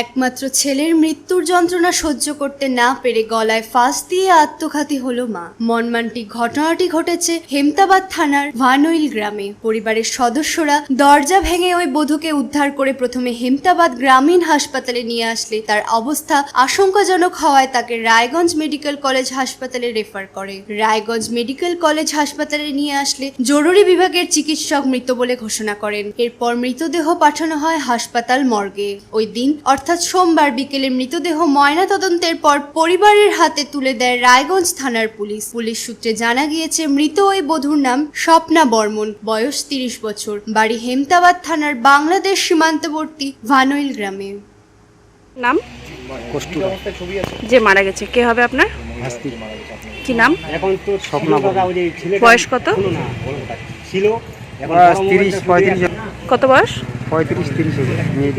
একমাত্র ছেলের মৃত্যুর যন্ত্রণা সহ্য করতে না পেরে গলায় ফাঁস দিয়ে আত্মঘাতী হলো মা। মর্মান্তিক ঘটনাটি ঘটেছে হেমতাবাদ থানার ভানইল গ্রামে। পরিবারের সদস্যরা দরজা ভেঙে ওই বধূকে উদ্ধার করে প্রথমে হেমতাবাদ গ্রামীণ হাসপাতালে নিয়ে আসলে। তার অবস্থা আশঙ্কাজনক হওয়ায় তাকে রায়গঞ্জ মেডিকেল কলেজ হাসপাতালে রেফার করে। রায়গঞ্জ মেডিকেল কলেজ হাসপাতালে নিয়ে আসলে জরুরি বিভাগের চিকিৎসক মৃত বলে ঘোষণা করেন। এরপর মৃতদেহ পাঠানো হয় হাসপাতাল মর্গে। ওই দিন সোমবার বিকেলে মৃতদেহ ময়না তদন্তের পর পরিবারের হাতে তুলে দেয় রায়গঞ্জ থানার পুলিশ। পুলিশ সূত্রে জানা গিয়েছে মৃত ওই বধূর নাম স্বপ্না বর্মন বয়স তিরিশ বছর বাড়ি হেমতাবাদ থানার বাংলাদেশ সীমান্তবর্তী ভানইল গ্রামে। নাম? যে মারা গেছে কে হবে আপনার? কি নাম? এখন তো স্বপ্না বর্মন। বয়স কত? ছিল কত বয়স? পঁয়ত্রিশ তিরিশ হবে মেয়ে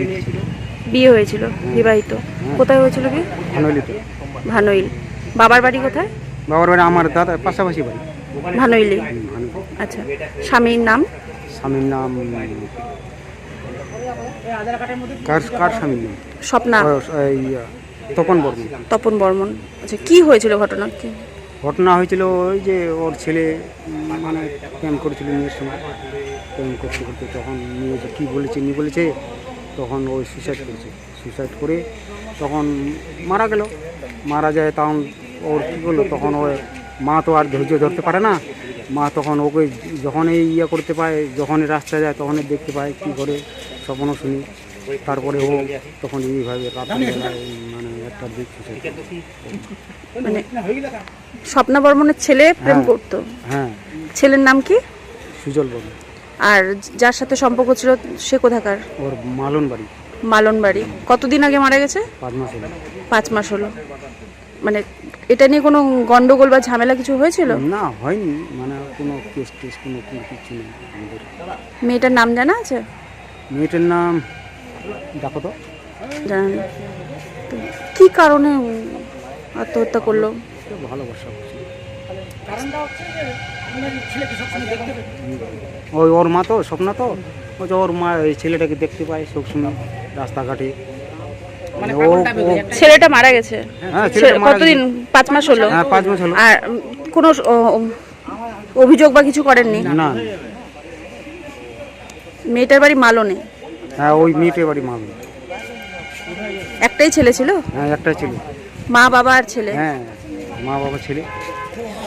বিয়ে হয়েছিল বিবাহিত। কোথায় হয়েছিল বিয়ে? ভানলিতে ভানইল। বাবার বাড়ি কোথায়? বাবার বাড়ি আমার দাদা পাশাপাশি বাড়ি। ভানইলে। আচ্ছা স্বামীর নাম? স্বামীর নাম কার কার স্বামীর নাম? স্বপ্না। তপন বর্মন। তপন বর্মন। আচ্ছা কি হয়েছিল ঘটনা? কি? ঘটনা হয়েছিল ওই যে ওর ছেলে মানে প্রেম করেছিল মেয়ের সঙ্গে। প্রেম করতে করতে তখন মেয়ে কী বলেছে নি বলেছে তখন ওই সুইসাইড করেছে। সুইসাইড করে তখন মারা গেল। মারা যায় তখন ওর কী করল? তখন ওর মা তো আর ধৈর্য ধরতে পারে না। মা তখন ওকে যখনই ইয়ে করতে পায় যখনই রাস্তায় যায় তখনই দেখতে পায় কী করে স্বপ্নও শুনি। তারপরে ও তখন এইভাবে মানে একটা দিক মানে স্বপ্না বর্মনের ছেলে প্রেম হ্যাঁ। করতো। হ্যাঁ। ছেলের নাম কি? সুজল বর্মন। আর যার সাথে সম্পর্ক ছিল সে কোথাকার? ওর মালন বাড়ি। মালন বাড়ি। কতদিন আগে মারা গেছে? পাঁচ মাস হলো। পাঁচ মাস হলো। মানে এটা নিয়ে কোনো গন্ডগোল বা ঝামেলা কিছু হয়েছিল? না হয়নি। মানে কোনো কেস টেস কোনো কিছু নেই আমাদের। মেয়েটার নাম জানা আছে? মেয়েটার নাম দেখো তো। জানা নেই। তো কি কারণে আত্মহত্যা করল? ওই ওর মা তো স্বপ্ন তো? ওই যে ওর মা এই ছেলেটাকে দেখতে পায় সবসময় রাস্তাঘাটে। মানে ও ও- ছেলেটা মারা গেছে। হ্যাঁ কতদিন? পাঁচ মাস হলো। হ্যাঁ পাঁচ মাস হলো। আর কোনো অভিযোগ বা কিছু করেননি? না। মেয়েটার বাড়ি মালনে? হ্যাঁ ওই মেয়েটার বাড়ি মা একটাই ছেলে ছিল? হ্যাঁ একটা ছিল। মা বাবা আর ছেলে? হ্যাঁ মা বাবা ছেলে।